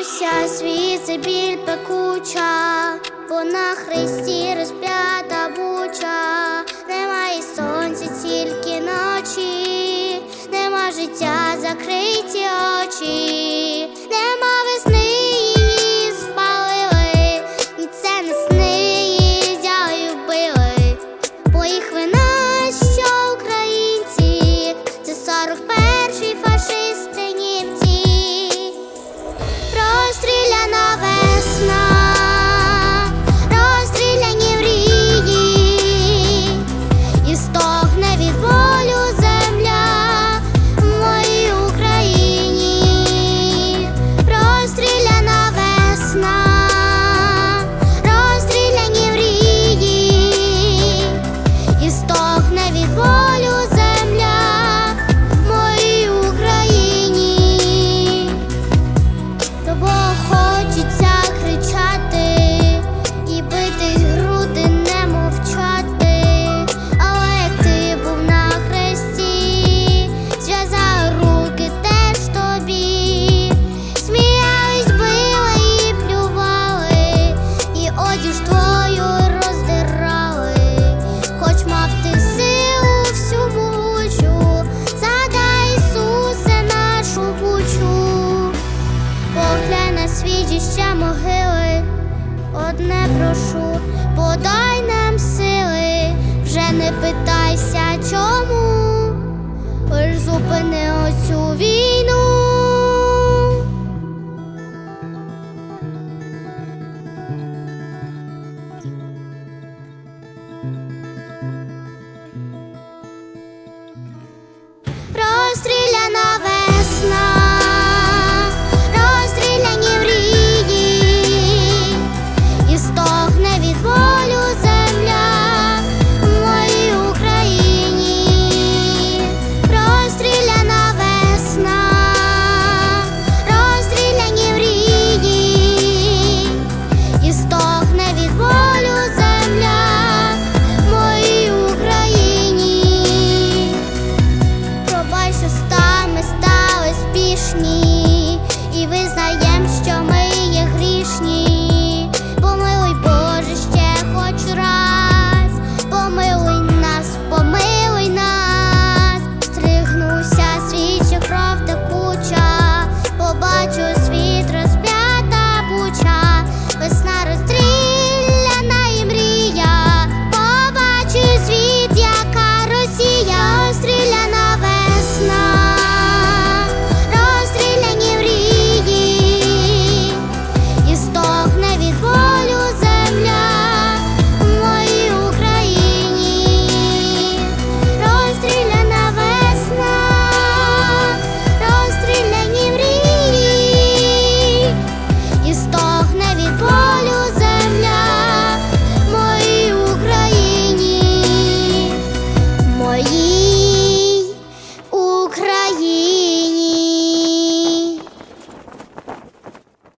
Уся світ біль пекуча, вона христі розп'я. могили, одне прошу, подай нам сили, вже не питайся, чого.